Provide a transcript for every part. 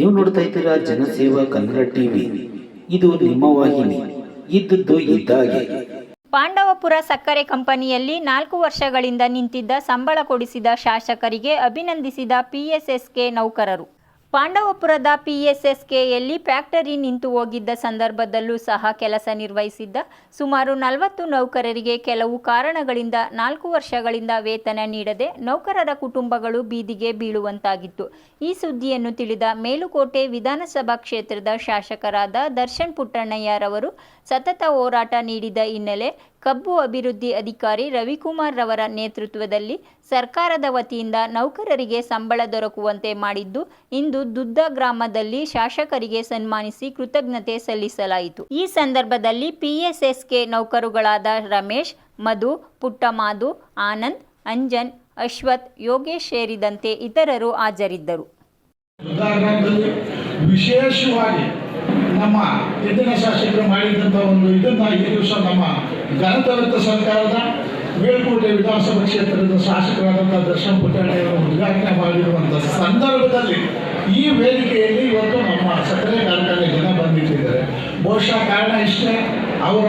ನೀವು ನೋಡ್ತಾ ಇದ್ದೀರಾ ಜನಸೇವಾ ಕನ್ನಡ ಟಿವಿ. ಇದು ನಿಮ್ಮ ವಾಹಿನಿ. ಇದ್ದದ್ದು ಇದ್ದಾಗೆ. ಪಾಂಡವಪುರ ಸಕ್ಕರೆ ಕಂಪನಿಯಲ್ಲಿ ನಾಲ್ಕು ವರ್ಷಗಳಿಂದ ನಿಂತಿದ್ದ ಸಂಬಳ ಕೊಡಿಸಿದ ಶಾಸಕರಿಗೆ ಅಭಿನಂದಿಸಿದ ಪಿಎಸ್ಎಸ್ಕೆ ನೌಕರರು. ಪಾಂಡವಪುರದ ಪಿಎಸ್ಎಸ್ಕೆಯಲ್ಲಿ ಫ್ಯಾಕ್ಟರಿ ನಿಂತು ಹೋಗಿದ್ದ ಸಂದರ್ಭದಲ್ಲೂ ಸಹ ಕೆಲಸ ನಿರ್ವಹಿಸಿದ್ದ ಸುಮಾರು ನಲವತ್ತು ನೌಕರರಿಗೆ ಕೆಲವು ಕಾರಣಗಳಿಂದ ನಾಲ್ಕು ವರ್ಷಗಳಿಂದ ವೇತನ ನೀಡದೆ ನೌಕರರ ಕುಟುಂಬಗಳು ಬೀದಿಗೆ ಬೀಳುವಂತಾಗಿತ್ತು. ಈ ಸುದ್ದಿಯನ್ನು ತಿಳಿದ ಮೇಲುಕೋಟೆ ವಿಧಾನಸಭಾ ಕ್ಷೇತ್ರದ ಶಾಸಕರಾದ ದರ್ಶನ್ ಪುಟ್ಟಣ್ಣಯ್ಯರವರು ಸತತ ಹೋರಾಟ ನೀಡಿದ ಹಿನ್ನೆಲೆ ಕಬ್ಬು ಅಭಿವೃದ್ಧಿ ಅಧಿಕಾರಿ ರವಿಕುಮಾರ್ ರವರ ನೇತೃತ್ವದಲ್ಲಿ ಸರ್ಕಾರದ ವತಿಯಿಂದ ನೌಕರರಿಗೆ ಸಂಬಳ ದೊರಕುವಂತೆ ಮಾಡಿದ್ದು, ಇಂದು ದುದ್ದ ಗ್ರಾಮದಲ್ಲಿ ಶಾಸಕರಿಗೆ ಸನ್ಮಾನಿಸಿ ಕೃತಜ್ಞತೆ ಸಲ್ಲಿಸಲಾಯಿತು. ಈ ಸಂದರ್ಭದಲ್ಲಿ ಪಿಎಸ್ಎಸ್ಕೆ ನೌಕರುಗಳಾದ ರಮೇಶ್, ಮಧು, ಪುಟ್ಟಮಾಧು, ಆನಂದ್, ಅಂಜನ್, ಅಶ್ವಥ್, ಯೋಗೇಶ್ ಸೇರಿದಂತೆ ಇತರರು ಹಾಜರಿದ್ದರು. ಉದಾಹರಣೆಯಲ್ಲಿ ವಿಶೇಷವಾಗಿ ನಮ್ಮ ಹಿಂದಿನ ಶಾಸಕರು ಮಾಡಿದಂಥ ಒಂದು ಇದನ್ನ ಈ ದಿವಸ ನಮ್ಮ ಗಣತಂತ್ರ ಸರ್ಕಾರದ ಮೇಲ್ಕೋಟೆ ವಿಧಾನಸಭಾ ಕ್ಷೇತ್ರದ ಶಾಸಕರಾದಂಥ ದರ್ಶನ್ ಪುಟ್ಟಣ್ಣವರು ಉದ್ಘಾಟನೆ ಮಾಡಿರುವಂಥ ಸಂದರ್ಭದಲ್ಲಿ ಈ ವೇದಿಕೆಯಲ್ಲಿ ಇವತ್ತು ನಮ್ಮ ಸಕ್ಕರೆ ಕಾರ್ಖಾನೆ ಜನ ಬಂದಿಟ್ಟಿದ್ದಾರೆ. ಬಹುಶಃ ಕಾರಣ ಇಷ್ಟೇ, ಅವರ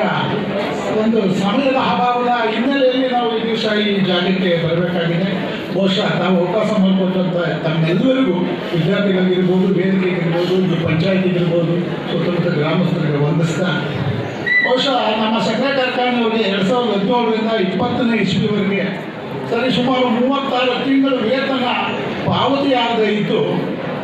ಒಂದು ಸಮಯದ ಅಭಾವದ ಹಿನ್ನೆಲೆಯಲ್ಲಿ ನಾವು ಈ ದಿವಸ ಈ ಜಾಗಕ್ಕೆ ಬರಬೇಕಾಗಿದೆ. ಬಹುಶಃ ತಾವು ಅವಕಾಶ ಮಾಡಿಕೊಟ್ಟಂತ ತಮ್ಮೆಲ್ಲರಿಗೂ ವಿದ್ಯಾರ್ಥಿಗಳಿಗಿರ್ಬೋದು ವೇದಿಕೆಗಿರ್ಬೋದು ಈ ಪಂಚಾಯತಿಗಿರ್ಬೋದು ಸುತ್ತಮುತ್ತ ಗ್ರಾಮಸ್ಥರಿಗೆ ವಂದಿಸ್ತಾ ಬಹುಶಃ ನಮ್ಮ ಸಕ್ಕರೆ ಕಾರ್ಖಾನೆಯವರಿಗೆ ಎರಡು ಸಾವಿರದ ಹದಿನೇಳರಿಂದ ಇಪ್ಪತ್ತನೇ ಇಸ್ವಿವರೆಗೆ ಸರಿ ಸುಮಾರು ಮೂವತ್ತಾರು ತಿಂಗಳು ವೇತನ ಪಾವತಿ ಆಗದೇ ಇದ್ದು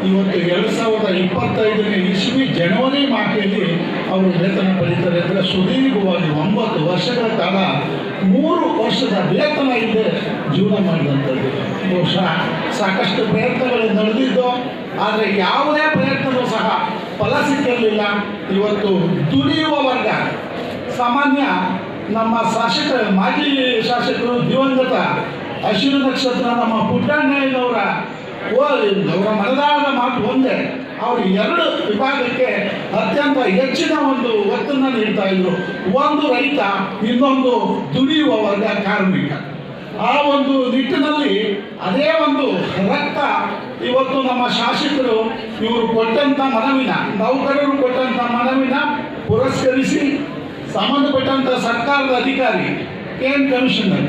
ಇವತ್ತು ಎರಡು ಸಾವಿರದ ಇಪ್ಪತ್ತೈದನೇ ಇಸ್ವಿ ಜನವರಿ ಮಾಹೆಯಲ್ಲಿ ಅವರು ವೇತನ ಪಡೀತಾರೆ. ಅಂದರೆ ಸುದೀರ್ಘವಾಗಿ ಒಂಬತ್ತು ವರ್ಷಗಳ ಕಾಲ ಮೂರು ವರ್ಷದ ವೇತನ ಇದೆ ಜೀವನ ಮಾಡಿದಂಥದ್ದು. ಬಹುಶಃ ಸಾಕಷ್ಟು ಪ್ರಯತ್ನಗಳು ನಡೆದಿದ್ದು, ಆದರೆ ಯಾವುದೇ ಪ್ರಯತ್ನವೂ ಸಹ ಫಲ ಸಿಕ್ಕಿರಲಿಲ್ಲ. ಇವತ್ತು ದುಡಿಯುವ ವರ್ಗ, ಸಾಮಾನ್ಯ ನಮ್ಮ ಶಾಸಕ, ಮಾಜಿ ಶಾಸಕರು ದಿವಂಗತ ಹಸಿರು ನಕ್ಷತ್ರ, ನಮ್ಮ ಪುಟ್ಟಣ್ಣಯ್ಯನವರ ಮನದಾಳದ ಮಾತು ಒಂದೇ. ಅವರು ಎರಡು ವಿಭಾಗಕ್ಕೆ ಅತ್ಯಂತ ಹೆಚ್ಚಿನ ಒಂದು ಒತ್ತನ್ನು ನೀಡ್ತಾ ಇದ್ರು. ಒಂದು ರೈತ, ಇನ್ನೊಂದು ದುಡಿಯುವ ವರ್ಗ ಕಾರ್ಮಿಕ. ಆ ಒಂದು ನಿಟ್ಟಿನಲ್ಲಿ ಅದೇ ಒಂದು ರಕ್ತ ಇವತ್ತು ನಮ್ಮ ಶಾಸಕರು ಇವರು ಕೊಟ್ಟಂಥ ಮನವಿನ, ನೌಕರರು ಕೊಟ್ಟಂಥ ಮನವಿನ ಪುರಸ್ಕರಿಸಿ ಸಂಬಂಧಪಟ್ಟಂಥ ಸರ್ಕಾರದ ಅಧಿಕಾರಿ, ಕೆ ಕಮಿಷನರ್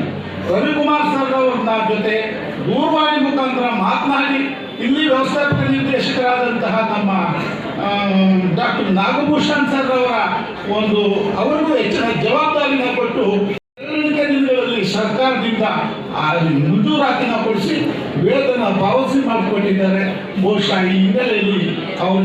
ರವಿಕುಮಾರ್ ಸರ್ ಅವ್ರನ್ನ ಜೊತೆ ದೂರವಾಣಿ ಮುಖಾಂತರ ಮಾತನಾಡಿ ಇಲ್ಲಿ ವ್ಯವಸ್ಥಾಪಕ ನಿರ್ದೇಶಕರಾದಂತಹ ನಮ್ಮ ಡಾಕ್ಟರ್ ನಾಗಭೂಷಣ್ ಸರ್ ಅವರ ಒಂದು, ಅವರಿಗೂ ಹೆಚ್ಚಿನ ಜವಾಬ್ದಾರಿನ ಕೊಟ್ಟು ದಿನಗಳಲ್ಲಿ ಸರ್ಕಾರದಿಂದ ಆ ಮಂಜೂರಾತಿನ ಕೊಡಿಸಿ ವೇತನ ಪಾವತಿ ಮಾಡಿಕೊಟ್ಟಿದ್ದಾರೆ. ಬಹುಶಃ ಈ ಹಿನ್ನೆಲೆಯಲ್ಲಿ ಅವರ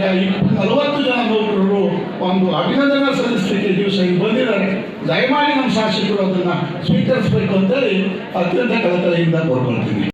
ನಲವತ್ತು ಜನ ನೌಕರರು ಒಂದು ಅಭಿನಂದನಾ ಸಲ್ಲಿಸಲಿಕ್ಕೆ ದಿವಸ ಇಲ್ಲಿ ಬಂದಿದ್ದಾರೆ. ದಯಮಾಡಿ ನಮ್ಮ ಶಾಸಕರು ಅದನ್ನು ಸ್ವೀಕರಿಸಬೇಕು ಅಂತೇಳಿ ಅತ್ಯಂತ ಕಳಕಳಿಯಿಂದ ಕೋರ್ಕೊಳ್ತೀನಿ